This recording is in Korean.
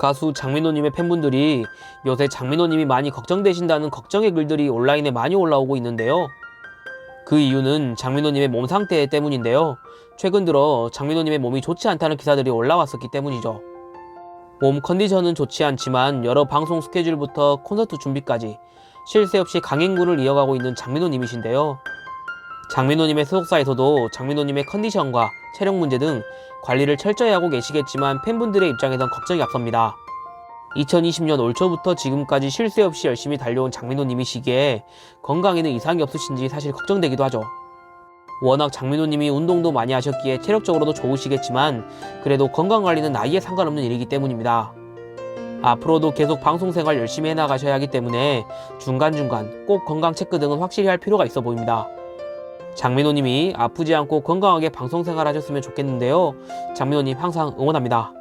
가수 장민호님의 팬분들이 요새 장민호님이 많이 걱정되신다는 걱정의 글들이 온라인에 많이 올라오고 있는데요. 그 이유는 장민호님의 몸 상태 때문인데요. 최근 들어 장민호님의 몸이 좋지 않다는 기사들이 올라왔었기 때문이죠. 몸 컨디션은 좋지 않지만 여러 방송 스케줄부터 콘서트 준비까지 쉴새 없이 강행군을 이어가고 있는 장민호님이신데요. 장민호님의 소속사에서도 장민호님의 컨디션과 체력 문제 등 관리를 철저히 하고 계시겠지만 팬분들의 입장에선 걱정이 앞섭니다. 2020년 올 초부터 지금까지 쉴새 없이 열심히 달려온 장민호님이시기에 건강에는 이상이 없으신지 사실 걱정되기도 하죠. 워낙 장민호님이 운동도 많이 하셨기에 체력적으로도 좋으시겠지만 그래도 건강 관리는 나이에 상관없는 일이기 때문입니다. 앞으로도 계속 방송 생활 열심히 해나가셔야 하기 때문에 중간중간 꼭 건강 체크 등은 확실히 할 필요가 있어 보입니다. 장민호님이 아프지 않고 건강하게 방송 생활 하셨으면 좋겠는데요. 장민호님 항상 응원합니다.